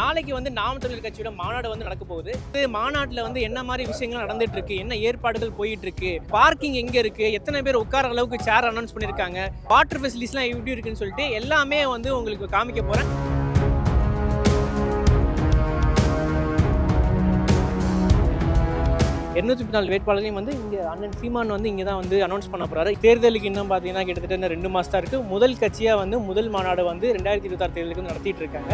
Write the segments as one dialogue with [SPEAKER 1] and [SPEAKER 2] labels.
[SPEAKER 1] நாளைக்கு வந்து நாம் தமிழர் கட்சியோட மாநாடு வந்து நடக்க போகுது. இது மாநாட்டில் வந்து என்ன மாதிரி விஷயங்கள் நடந்துட்டு இருக்கு? என்ன ஏற்பாடுகள் போயிட்டு இருக்கு? பார்க்கிங் எங்க இருக்கு? எத்தனை பேர் உட்கார அளவுக்கு சேர் அனௌன்ஸ் பண்ணிருக்காங்க? வாட்டர் ஃபெசிலிட்டிஸ்லாம் எப்படி இருக்குன்னு சொல்லிட்டு எல்லாமே வந்து உங்களுக்கு காமிக்க போறேன். எண்ணூற்றி நாலு வேட்பாளரையும் வந்து இங்க அண்ணன் சீமான் வந்து இங்க தான் வந்து அனௌன்ஸ் பண்ண போறாரு. தேர்தலுக்கு இன்னும் பார்த்தீங்கன்னா கிட்டத்தட்ட இன்னும் ரெண்டு மாசம் தான் இருக்கு. முதல் கட்சியா வந்து முதல் மாநாடு வந்து ரெண்டாயிரத்தி இருபத்தாறு தேர்தலுக்கு நடத்திட்டு இருக்காங்க.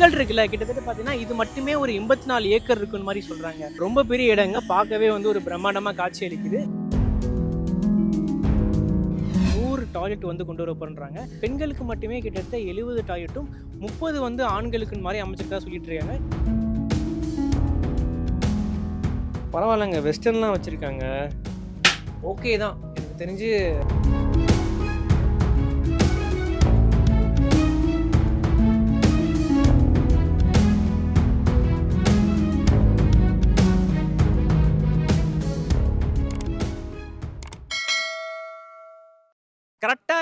[SPEAKER 1] இந்த இருக்குல்ல கிட்டத்தட்ட பார்த்தீங்கன்னா இது மட்டுமே ஒரு எண்பத்தி நாலு ஏக்கர் இருக்குன்னு மாதிரி சொல்றாங்க. ரொம்ப பெரிய இடங்க. பார்க்கவே வந்து ஒரு பிரம்மாண்டமாக காட்சி அளிக்குது. நூறு டாய்லெட் வந்து கொண்டு வர போறாங்க பெண்களுக்கு மட்டுமே கிட்டத்தட்ட எழுபது டாய்லெட்டும் முப்பது வந்து ஆண்களுக்கு மாதிரி அமைச்சிருக்கா சொல்லிட்டு இருக்காங்க. பரவாயில்லங்க வெஸ்டர்ன்லாம் வச்சுருக்காங்க. ஓகே தான். எனக்கு தெரிஞ்சு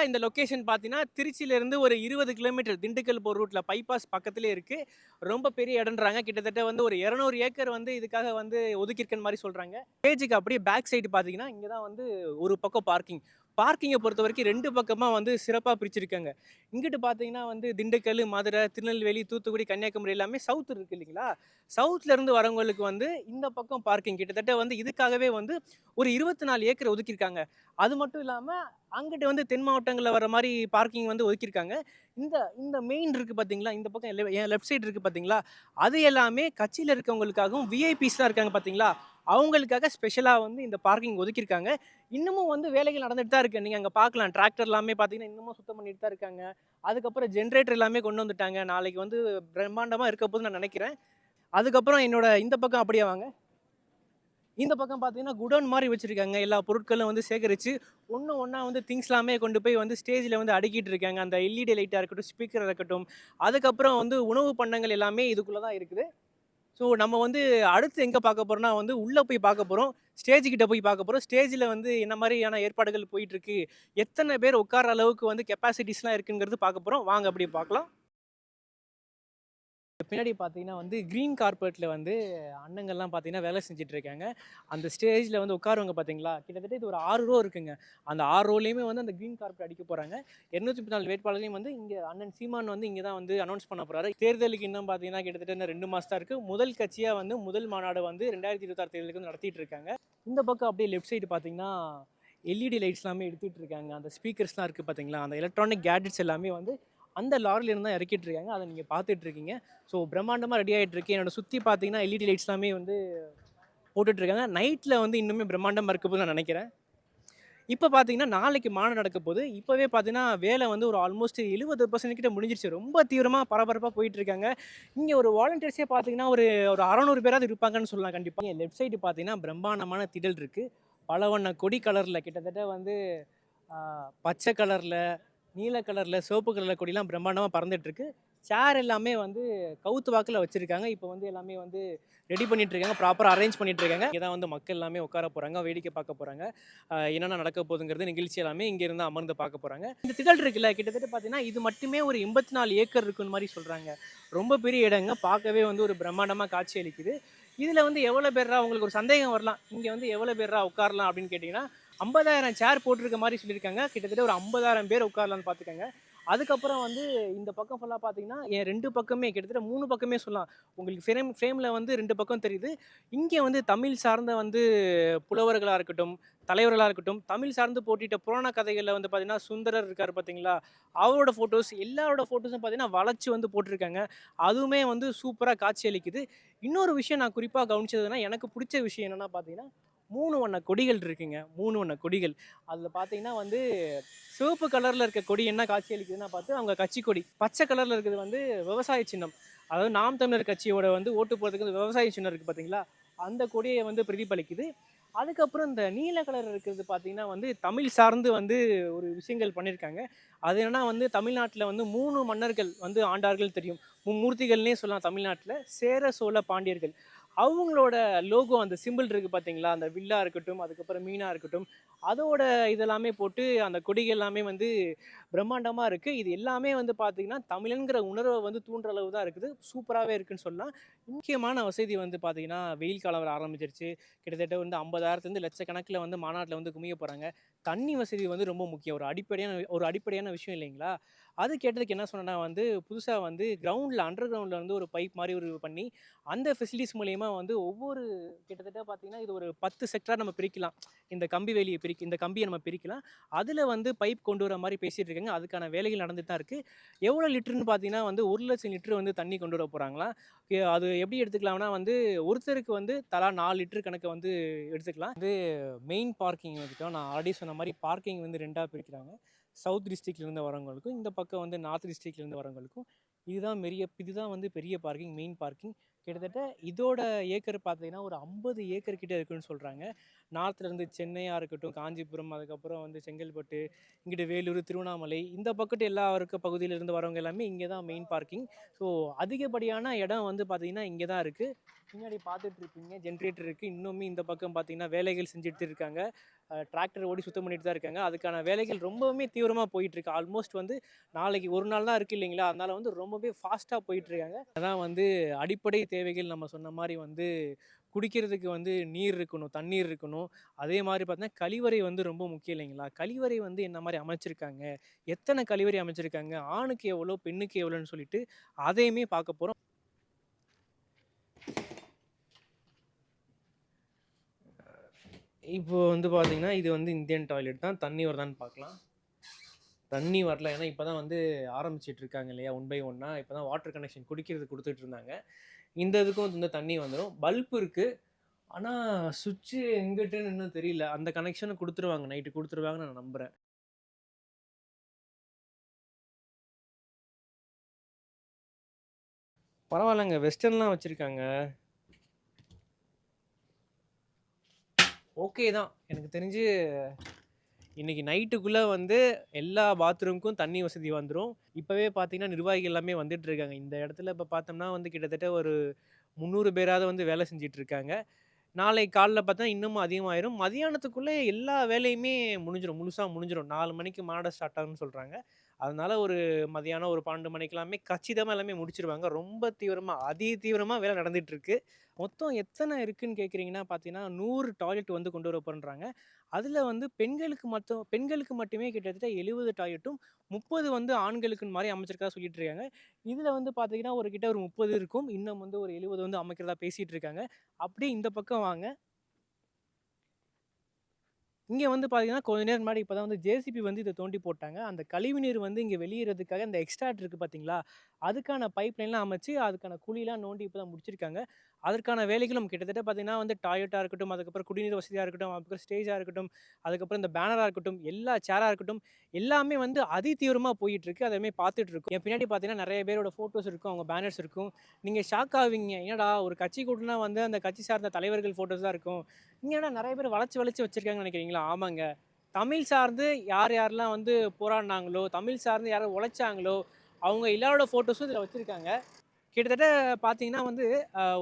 [SPEAKER 1] இந்த லொக்கேஷன் பார்த்தீங்கன்னா திருச்சியிலேருந்து ஒரு இருபது கிலோமீட்டர் திண்டுக்கல் போகிற ரூட்டில் பைபாஸ் பக்கத்துலேயே இருக்குது ரொம்ப பெரிய இடம்ன்றாங்க. கிட்டத்தட்ட வந்து ஒரு இரநூறு ஏக்கர் வந்து இதுக்காக வந்து ஒதுக்கியிருக்கன் மாதிரி சொல்கிறாங்க ஸ்டேஜுக்கு அப்படியே பேக் சைடு பார்த்தீங்கன்னா இங்கே தான் வந்து ஒரு பக்கம் பார்க்கிங் பார்க்கிங்கை பொறுத்த வரைக்கும் ரெண்டு பக்கமாக வந்து சிறப்பாக பிரிச்சிருக்காங்க. இங்கிட்டு பார்த்தீங்கன்னா வந்து திண்டுக்கல் மதுரை திருநெல்வேலி தூத்துக்குடி கன்னியாகுமரி எல்லாமே சவுத் இருக்குது இல்லைங்களா? சவுத்துலேருந்து வரவங்களுக்கு வந்து இந்த பக்கம் பார்க்கிங் கிட்டத்தட்ட வந்து இதுக்காகவே வந்து ஒரு இருபத்தி நாலு ஏக்கர் ஒதுக்கியிருக்காங்க. அது மட்டும் இல்லாமல் அங்கிட்டு வந்து தென் மாவட்டங்களில் வர மாதிரி பார்க்கிங் வந்து ஒதுக்கியிருக்காங்க. இந்த இந்த மெயின் இருக்குது பார்த்தீங்களா இந்த பக்கம் என் லெஃப்ட் சைடு இருக்குது பார்த்தீங்களா அது எல்லாமே கட்சியில் இருக்கவங்களுக்காகவும் விஐபிஸ்லாம் இருக்காங்க பார்த்தீங்களா அவங்களுக்காக ஸ்பெஷலாக வந்து இந்த பார்க்கிங் ஒதுக்கியிருக்காங்க. இன்னமும் வந்து வேலைகள் நடந்துட்டு தான் இருக்கு. நீங்கள் அங்கே பார்க்கலாம். டிராக்டர் எல்லாமே பார்த்தீங்கன்னா இன்னமும் சுத்தம் பண்ணிட்டு தான் இருக்காங்க. அதுக்கப்புறம் ஜென்ரேட்டர் எல்லாமே கொண்டு வந்துட்டாங்க. நாளைக்கு வந்து பிரம்மாண்டமாக இருக்க போது நான் நினைக்கிறேன். அதுக்கப்புறம் என்னோட இந்த பக்கம் அப்படியே வாங்க. இந்த பக்கம் பார்த்தீங்கன்னா குடோன் மாதிரி வச்சுருக்காங்க. எல்லா பொருட்களும் வந்து சேகரித்து ஒன்று ஒன்றா வந்து திங்ஸ் எல்லாமே கொண்டு போய் வந்து ஸ்டேஜில் வந்து அடுக்கிட்டு இருக்காங்க. அந்த எல்இடி லைட்டாக இருக்கட்டும் ஸ்பீக்கராக இருக்கட்டும். அதுக்கப்புறம் வந்து உணவு பண்டங்கள் எல்லாமே இதுக்குள்ளே தான் இருக்குது. ஸோ நம்ம வந்து அடுத்து எங்கே பார்க்க போகிறோம்னா வந்து உள்ளே போய் பார்க்க போகிறோம் ஸ்டேஜுக்கிட்ட போய் பார்க்க போகிறோம் ஸ்டேஜில் வந்து என்ன மாதிரியான ஏற்பாடுகள் போயிட்டுருக்கு எத்தனை பேர் உட்கார அளவுக்கு வந்து கெப்பாசிட்டிஸ்லாம் இருக்குங்கிறது பார்க்க போகிறோம் வாங்க அப்படி பார்க்கலாம். பின்னாடி பார்த்தீங்கன்னா வந்து க்ரீன் கார்பெட்டில் வந்து அண்ணங்கள்லாம் பார்த்தீங்கன்னா வேலை செஞ்சுட்டு இருக்காங்க. அந்த ஸ்டேஜில் வந்து உட்காருவாங்க பார்த்தீங்களா? கிட்டத்தட்ட இது ஒரு ஆறு ரோ இருக்குங்க. அந்த ஆறு ரோலையுமே வந்து அந்த க்ரீன் கார்பெட் அடிக்க போகிறாங்க இரநூத்தி நாலு வேட்பாளரையும் வந்து இங்கே அண்ணன் சீமான் வந்து இங்கே தான் வந்து அனௌன்ஸ் பண்ண போகிறாரு தேர்தலுக்கு இன்னும் பார்த்தீங்கன்னா கிட்டத்தட்ட இன்னும் ரெண்டு மாதம் தான் இருக்குது முதல் கட்சியாக வந்து முதல் மாநாடு வந்து ரெண்டாயிரத்தி இருபத்தாறு தேர்தலுக்கு வந்து நடத்திட்டு இருக்காங்க. இந்த பக்கம் அப்படியே லெஃப்ட் சைடு பார்த்தீங்கன்னா எல்இடி லைட்ஸ் எல்லாமே எடுத்துகிட்டு இருக்காங்க. அந்த ஸ்பீக்கர்ஸ்லாம் இருக்குது பார்த்தீங்களா? அந்த எலக்ட்ரானிக் கேட்ஜெட்ஸ் எல்லாமே வந்து அந்த லாரில இருந்து தான் இறக்கிட்டு இருக்காங்க அதை நீங்கள் பார்த்துட்டு இருக்கீங்க ஸோ பிரம்மாண்டமாக ரெடி ஆகிட்டு இருக்கு என்னோட சுற்றி பார்த்தீங்கன்னா எல்இடி லைட்ஸ் எல்லாமே வந்து போட்டுட்டு இருக்காங்க நைட்டில் வந்து இன்னுமே பிரம்மாண்டமாக இருக்க போது நான் நினைக்கிறேன். இப்போ பார்த்தீங்கன்னா நாளைக்கு மாநாடு நடக்க போது இப்போவே பார்த்தீங்கன்னா வேலை வந்து ஒரு ஆல்மோஸ்ட் எழுபது பர்சன்ட் கிட்ட முடிஞ்சிருச்சு. ரொம்ப தீவிரமாக பரபரப்பாக போயிட்டு இருக்காங்க இங்கே ஒரு வாலண்டியர்ஸே பார்த்தீங்கன்னா ஒரு ஒரு அறநூறு பேராவது இருப்பாங்கன்னு சொல்லலாம் கண்டிப்பாக லெஃப்ட் சைடு பார்த்தீங்கன்னா பிரம்மாண்டமான திடல் இருக்குது பல வண்ண கொடி கலரில் கிட்டத்தட்ட வந்து பச்சை கலரில் நீல கலரில் சிவப்பு கலரில் கொடிலாம் பிரம்மாண்டமாக பறந்துட்டுருக்கு. சேர் எல்லாமே வந்து கவுத்து வாக்கில் வச்சுருக்காங்க. இப்போ வந்து எல்லாமே வந்து ரெடி பண்ணிட்டு இருக்காங்க ப்ராப்பராக அரேஞ்ச் பண்ணிட்டு இருக்காங்க இங்கே தான் வந்து மக்கள் எல்லாமே உட்கார போகிறாங்க வேடிக்கை பார்க்க போகிறாங்க என்னென்ன நடக்க போகுதுங்கிறது நிகழ்ச்சி எல்லாமே இங்கேருந்து அமர்ந்து பார்க்க போகிறாங்க இந்த திடல் இருக்குல்ல கிட்டத்தட்ட பார்த்தீங்கன்னா இது மட்டுமே ஒரு எண்பத்தி நாலு ஏக்கர் இருக்குன்னு மாதிரி சொல்கிறாங்க ரொம்ப பெரிய இடங்க. பார்க்கவே வந்து ஒரு பிரம்மாண்டமாக காட்சி அளிக்குது. இதில் வந்து எவ்வளோ பேர்ரா உங்களுக்கு ஒரு சந்தேகம் வரலாம். இங்கே வந்து எவ்வளோ பேர்ரா உட்காரலாம் அப்படின்னு கேட்டிங்கன்னா ஐம்பதாயிரம் சேர் போட்டிருக்க மாதிரி சொல்லியிருக்காங்க. கிட்டத்தட்ட ஒரு ஐம்பதாயிரம் பேர் உட்காரலாம்னு பார்த்துக்கோங்க. அதுக்கப்புறம் வந்து இந்த பக்கம் ஃபுல்லாக பார்த்தீங்கன்னா என் ரெண்டு பக்கமே கிட்டத்தட்ட மூணு பக்கமே சொல்லலாம். உங்களுக்கு ஃப்ரேம் ஃப்ரேமில் வந்து ரெண்டு பக்கம் தெரியுது. இங்கே வந்து தமிழ் சார்ந்த வந்து புலவர்களாக இருக்கட்டும் தலைவர்களாக இருக்கட்டும் தமிழ் சார்ந்து போட்டிட்ட புராண கதைகளில் வந்து பார்த்தீங்கன்னா சுந்தரர் இருக்கார் பார்த்தீங்களா? அவரோட ஃபோட்டோஸ் எல்லாரோட ஃபோட்டோஸும் பார்த்தீங்கன்னா வளர்ச்சி வந்து போட்டிருக்காங்க. அதுவுமே வந்து சூப்பராக காட்சி அளிக்குது. இன்னொரு விஷயம் நான் குறிப்பாக கவனிச்சதுன்னா எனக்கு பிடிச்ச விஷயம் என்னென்னா பார்த்தீங்கன்னா மூணு வண்ண கொடிகள் இருக்குங்க. மூணு வண்ண கொடிகள். அதில் பார்த்தீங்கன்னா வந்து சிவப்பு கலரில் இருக்க கொடி என்ன காட்சி அளிக்குதுன்னா பார்த்து அவங்க கட்சி கொடி. பச்சை கலரில் இருக்கிறது வந்து விவசாய சின்னம். அதாவது நாம் தமிழர் கட்சியோட வந்து ஓட்டு போகிறதுக்கு வந்து விவசாய சின்னம் இருக்குது பார்த்தீங்களா அந்த கொடியை வந்து பிரதிபலிக்குது. அதுக்கப்புறம் இந்த நீல கலர் இருக்கிறது பார்த்தீங்கன்னா வந்து தமிழ் சார்ந்து வந்து ஒரு விஷயங்கள் பண்ணியிருக்காங்க அது என்னன்னா வந்து தமிழ்நாட்டில் வந்து மூணு மன்னர்கள் வந்து ஆண்டார்கள் தெரியும். மும்மூர்த்திகள்னே சொல்லலாம் தமிழ்நாட்டில். சேர சோழ பாண்டியர்கள். அவங்களோட லோகோ அந்த சிம்பிள் இருக்குது பார்த்தீங்களா அந்த வில்லா இருக்கட்டும் அதுக்கப்புறம் மீனாக இருக்கட்டும் அதோட இதெல்லாமே போட்டு அந்த கொடிகள் எல்லாமே வந்து பிரம்மாண்டமாக இருக்குது இது எல்லாமே வந்து பார்த்திங்கன்னா தமிழன்கிற உணர்வை வந்து தூண்டுற அளவு தான் இருக்குது. சூப்பராகவே இருக்குதுன்னு சொல்லலாம். முக்கியமான வசதி வந்து பார்த்திங்கன்னா வெயில் காலம் வர ஆரம்பிச்சிருச்சு. கிட்டத்தட்ட வந்து ஐம்பதாயிரத்துலேருந்து லட்சக்கணக்கில் வந்து மாநாட்டில் வந்து குமிய போகிறாங்க தண்ணி வசதி வந்து ரொம்ப முக்கியம். ஒரு அடிப்படையான ஒரு அடிப்படையான விஷயம் இல்லைங்களா? அது கேட்டதுக்கு என்ன சொன்னேன்னா வந்து புதுசாக வந்து கிரவுண்டில் அண்டர் கிரவுண்டில் வந்து ஒரு பைப் மாதிரி ஒரு பண்ணி அந்த ஃபெசிலிட்டிஸ் மூலயமா வந்து ஒவ்வொரு கிட்டத்தட்ட பார்த்தீங்கன்னா இது ஒரு பத்து செக்டராக நம்ம பிரிக்கலாம். இந்த கம்பி வேலியை பிரிக்க இந்த கம்பியை நம்ம பிரிக்கலாம். அதில் வந்து பைப் கொண்டு வர மாதிரி பேசிகிட்டு இருக்காங்க. அதுக்கான வேலைகள் நடந்துட்டு தான் இருக்குது எவ்வளோ லிட்டர்னு பார்த்தீங்கன்னா வந்து ஒரு லட்சம் லிட்டர் வந்து தண்ணி கொண்டு வர போகிறாங்களா அது எப்படி எடுத்துக்கலாம்னா வந்து ஒருத்தருக்கு வந்து தலா நாலு லிட்டர் கணக்கை வந்து எடுத்துக்கலாம். வந்து மெயின் பார்க்கிங் வந்துட்டோம் நான் ஆல்ரெடி சொன்ன மாதிரி பார்க்கிங் வந்து ரெண்டாக பிரிக்கிறாங்க. சவுத் டிஸ்ட்ரிக்ட்லேருந்து வரவங்களுக்கும் இந்த பக்கம் வந்து நார்த் டிஸ்ட்ரிக்ட்லேருந்து வரவங்களுக்கும் இதுதான் பெரிய இதுதான் வந்து பெரிய பார்க்கிங் மெயின் பார்க்கிங். கிட்டத்தட்ட இதோட ஏக்கர் பார்த்தீங்கன்னா ஒரு ஐம்பது ஏக்கர் கிட்ட இருக்குன்னு சொல்கிறாங்க நார்த்துலேருந்து சென்னையாக இருக்கட்டும் காஞ்சிபுரம் அதுக்கப்புறம் வந்து செங்கல்பட்டு இங்கிட்ட வேலூர் திருவண்ணாமலை இந்த பக்கத்து எல்லா இருக்க பகுதியிலேருந்து வரவங்க எல்லாமே இங்கே தான் மெயின் பார்க்கிங். ஸோ அதிகப்படியான இடம் வந்து பார்த்திங்கன்னா இங்கே தான் இருக்குது பின்னாடி பார்த்துட்டு இருப்பீங்க ஜென்ரேட்டர் இருக்குது இன்னுமே இந்த பக்கம் பார்த்தீங்கன்னா வேலைகள் செஞ்சுட்டு இருக்காங்க டிராக்டர் ஓடி சுத்தம் பண்ணிட்டு தான் இருக்காங்க. அதுக்கான வேலைகள் ரொம்பவுமே தீவிரமாக போயிட்டுருக்கு ஆல்மோஸ்ட் வந்து நாளைக்கு ஒரு நாள் தான் இருக்குது இல்லைங்களா? அதனால் வந்து ரொம்பவே ஃபாஸ்ட்டாக போயிட்டுருக்காங்க அதான் வந்து அடிப்படை தேவைகள் நம்ம சொன்ன மாதிரி வந்து குடிக்கிறதுக்கு வந்து நீர் இருக்கணும் தண்ணீர் இருக்கணும். அதே மாதிரி பார்த்தீங்கன்னா கழிவறை வந்து ரொம்ப முக்கியம் இல்லைங்களா? கழிவறை வந்து என்ன மாதிரி அமைச்சிருக்காங்க? எத்தனை கழிவறை அமைச்சிருக்காங்க? ஆணுக்கு எவ்வளோ பெண்ணுக்கு எவ்வளோன்னு சொல்லிட்டு அதையுமே பார்க்க போகிறோம் இப்போ வந்து பார்த்தீங்கன்னா இது வந்து இந்தியன் டாய்லெட் தான். தண்ணி வருதான்னு பார்க்கலாம் தண்ணி வரல. ஏன்னா இப்போ தான் வந்து ஆரம்பிச்சிட்டு இருக்காங்க இல்லையா ஒன் பை ஒன்னா இப்போ தான் வாட்டர் கனெக்ஷன் குடிக்கிறது கொடுத்துட்டு இருந்தாங்க. இந்த இதுக்கும் வந்து தண்ணி வந்துடும் பல்ப் இருக்குது ஆனால் சுவிட்சு எங்கிட்டுன்னு இன்னும் தெரியல. அந்த கனெக்ஷனை கொடுத்துருவாங்க. நைட்டு கொடுத்துருவாங்கன்னு நான் நம்புகிறேன் பரவாயில்லைங்க. வெஸ்டர்ன்லாம் வச்சுருக்காங்க. ஓகே தான். எனக்கு தெரிஞ்சு இன்னைக்கு நைட்டுக்குள்ளே வந்து எல்லா பாத்ரூமுக்கும் தண்ணி வசதி வந்துடும் இப்போவே பார்த்தீங்கன்னா நிர்வாகிகள் எல்லாமே வந்துட்டு இருக்காங்க. இந்த இடத்துல இப்போ பார்த்தோம்னா வந்து கிட்டத்தட்ட ஒரு முந்நூறு பேராவது வந்து வேலை செஞ்சுட்டு இருக்காங்க. நாளை காலைல பார்த்தா இன்னமும் அதிகமாயிரும். மதியானத்துக்குள்ளே எல்லா வேலையுமே முடிஞ்சிடும் முழுசாக முடிஞ்சிடும் நாலு மணிக்கு மாட ஸ்டார்ட் ஆகும்னு சொல்கிறாங்க அதனால் ஒரு மதியானம் ஒரு பன்னெண்டு மணிக்கெல்லாமே கச்சிதமாக எல்லாமே முடிச்சிருவாங்க. ரொம்ப தீவிரமாக அதி தீவிரமாக வேலை நடந்துகிட்ருக்கு மொத்தம் எத்தனை இருக்குன்னு கேட்குறீங்கன்னா பார்த்தீங்கன்னா நூறு டாய்லெட் வந்து கொண்டு வர போகிறாங்க அதில் வந்து பெண்களுக்கு மட்டும் பெண்களுக்கு மட்டுமே கிட்டத்தட்ட எழுபது டாய்லெட்டும் முப்பது வந்து ஆண்களுக்குன்னு மாதிரி அமைச்சிருக்கா சொல்லிட்டு இருக்காங்க இதில் வந்து பார்த்தீங்கன்னா ஒரு கிட்ட ஒரு முப்பது இருக்கும். இன்னும் வந்து ஒரு எழுபது வந்து அமைக்கிறதா பேசிகிட்டு இருக்காங்க அப்படியே இந்த பக்கம் வாங்க. இங்கே வந்து பார்த்தீங்கன்னா கொஞ்ச நேரம் முன்னாடி இப்போ தான் வந்து ஜேசிபி வந்து இதை தோண்டி போட்டாங்க. அந்த கழிவுநீர் வந்து இங்கே வெளியேறதுக்காக இந்த எக்ஸ்ட்ராட் இருக்குது பார்த்தீங்களா அதுக்கான பைப்லைன்லாம் அமைச்சு அதுக்கான குழிலாம் நோண்டி இப்போ தான் முடிச்சிருக்காங்க. அதற்கான வேலைகளும் கிட்டத்தட்ட பார்த்தீங்கன்னா வந்து டாய்லெட்டாக இருக்கட்டும் அதுக்கப்புறம் குடிநீர் வசதியாக இருக்கட்டும் அதுக்கப்புறம் ஸ்டேஜாக இருக்கட்டும் அதுக்கப்புறம் இந்த பேனராக இருக்கட்டும் எல்லா சேராக இருக்கட்டும் எல்லாமே வந்து அதி தீவிரமாக அதேமாதிரி பார்த்துட்டு இருக்கும் என் பின்னாடி பார்த்தீங்கன்னா நிறைய பேரோட ஃபோட்டோஸ் இருக்கும் அவங்க பேனர்ஸ் இருக்கும். நீங்கள் ஷாக் ஆவீங்க. என்னடா ஒரு கட்சி கூட்டினா வந்து அந்த கட்சி சார்ந்த தலைவர்கள் ஃபோட்டோஸ் தான் இருக்கும். இங்கேடா நிறைய பேர் வளைச்சு வளைச்சு வச்சுருக்காங்கன்னு நினைக்கிறீங்களா? ஆமாங்க. தமிழ் சார்ந்து யார் யாரெல்லாம் வந்து போராடினாங்களோ தமிழ் சார்ந்து யாரும் உழைச்சாங்களோ அவங்க எல்லாரோட ஃபோட்டோஸும் இதில் வச்சுருக்காங்க. கிட்டத்தட்ட பார்த்தீங்கன்னா வந்து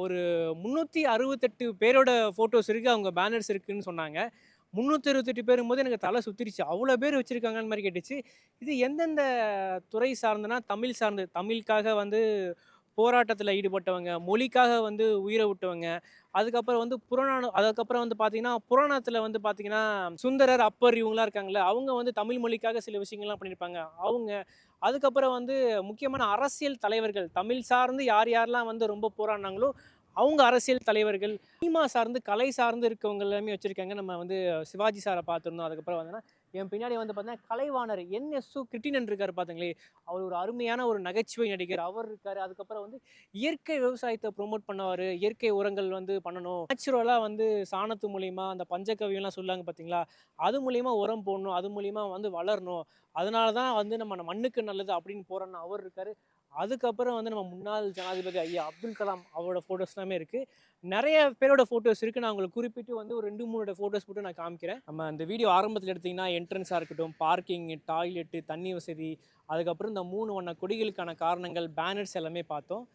[SPEAKER 1] ஒரு முந்நூற்றி அறுபத்தெட்டு பேரோட ஃபோட்டோஸ் இருக்குது அவங்க பேனர்ஸ் இருக்குதுன்னு சொன்னாங்க. முந்நூற்றி அறுபத்தெட்டு பேரும் போது எனக்கு தலை சுற்றிருச்சு அவ்வளோ பேர் வச்சுருக்காங்கன்னு மாதிரி கேட்டுச்சு. இது எந்தெந்த துறை சார்ந்துனா தமிழ் சார்ந்து தமிழுக்காக வந்து போராட்டத்தில் ஈடுபட்டவங்க மொழிக்காக வந்து உயிரை விட்டவங்க அதுக்கப்புறம் வந்து புராணம் அதுக்கப்புறம் வந்து பார்த்தீங்கன்னா புராணத்தில் வந்து பார்த்தீங்கன்னா சுந்தரர் அப்பர் இவங்களாம் இருக்காங்களே அவங்க வந்து தமிழ் மொழிக்காக சில விஷயங்கள்லாம் பண்ணியிருப்பாங்க. அவங்க அதுக்கப்புறம் வந்து முக்கியமான அரசியல் தலைவர்கள் தமிழ் சார்ந்து யார் யாரெல்லாம் வந்து ரொம்ப போராடினாங்களோ அவங்க அரசியல் தலைவர்கள் சினிமா சார்ந்து கலை சார்ந்து இருக்கவங்க எல்லாமே வச்சுருக்காங்க. நம்ம வந்து சிவாஜி சாரை பார்த்துருந்தோம். அதுக்கப்புறம் வந்து என் பின்னாடி வந்து பார்த்தீங்கன்னா கலைவாணர் என் எஸ் சு கிருட்டினன் இருக்கார் பார்த்தீங்களே அவர் ஒரு அருமையான ஒரு நகைச்சுவை நடிகர். அவர் இருக்கார். அதுக்கப்புறம் வந்து இயற்கை விவசாயத்தை ப்ரொமோட் பண்ணுவார் இயற்கை உரங்கள் வந்து பண்ணணும். நேச்சுரலாக வந்து சாணத்து மூலியமா அந்த பஞ்சகவியெல்லாம் சொல்லுவாங்க பார்த்தீங்களா அது மூலயமா உரம் போடணும். அது மூலியமா வந்து வளரணும். அதனால தான் வந்து நம்ம மண்ணுக்கு நல்லது அப்படின்னு போகிறோன்னு அவர் இருக்கார். அதுக்கப்புறம் வந்து நம்ம முன்னாள் ஜனாதிபதி ஐயா அப்துல் கலாம் அவரோட ஃபோட்டோஸ் எல்லாமே இருக்குது நிறைய பேரோட ஃபோட்டோஸ் இருக்குது நான் உங்களுக்கு குறிப்பிட்டு வந்து ஒரு ரெண்டு மூணோட ஃபோட்டோஸ் போட்டு நான் காமிக்கிறேன். நம்ம அந்த வீடியோ ஆரம்பத்தில் எடுத்திங்கன்னா என்ட்ரன்ஸாக இருக்கட்டும் பார்க்கிங் டாய்லெட்டு தண்ணி வசதி அதுக்கப்புறம் இந்த மூணு வண்ண கொடிகளுக்கான காரணங்கள் பேனர்ஸ் எல்லாமே பார்த்தோம்.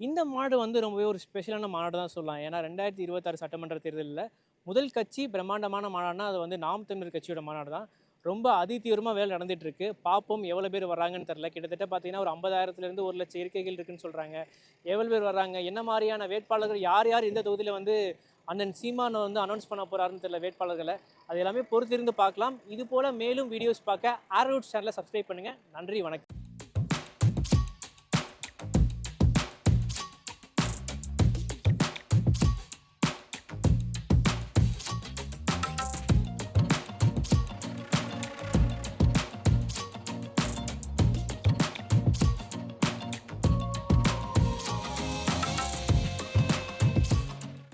[SPEAKER 1] இந்த மாடு வந்து ரொம்பவே ஒரு ஸ்பெஷலான மாடு தான் சொல்லலாம். ஏன்னா ரெண்டாயிரத்தி இருபத்தாறு சட்டமன்ற தேர்தலில் முதல் கட்சி பிரம்மாண்டமான மாநாடுனா அது வந்து நாம் தமிழர் கட்சியோட மாநாடு தான் ரொம்ப அதிதீவிரமாக வேலை நடந்துட்டு இருக்கு பார்ப்போம் எவ்வளோ பேர் வராங்கன்னு தெரில கிட்டத்தட்ட பார்த்தீங்கன்னா ஒரு ஐம்பதாயிரத்துலேருந்து ஒரு லட்சம் இருக்கைகள் இருக்குன்னு சொல்கிறாங்க எவ்வளோ பேர் வராங்க என்ன மாதிரியான வேட்பாளர்கள் யார் யார் இந்த தொகுதியில் வந்து அண்ணன் சீமானை வந்து அனௌன்ஸ் பண்ண போகிறாருன்னு தெரியல வேட்பாளர்களை. அது எல்லாமே பொறுத்திருந்து பார்க்கலாம். இது போல் மேலும் வீடியோஸ் பார்க்க ஆரோட் சேனலை சப்ஸ்கிரைப் பண்ணுங்கள் நன்றி வணக்கம்.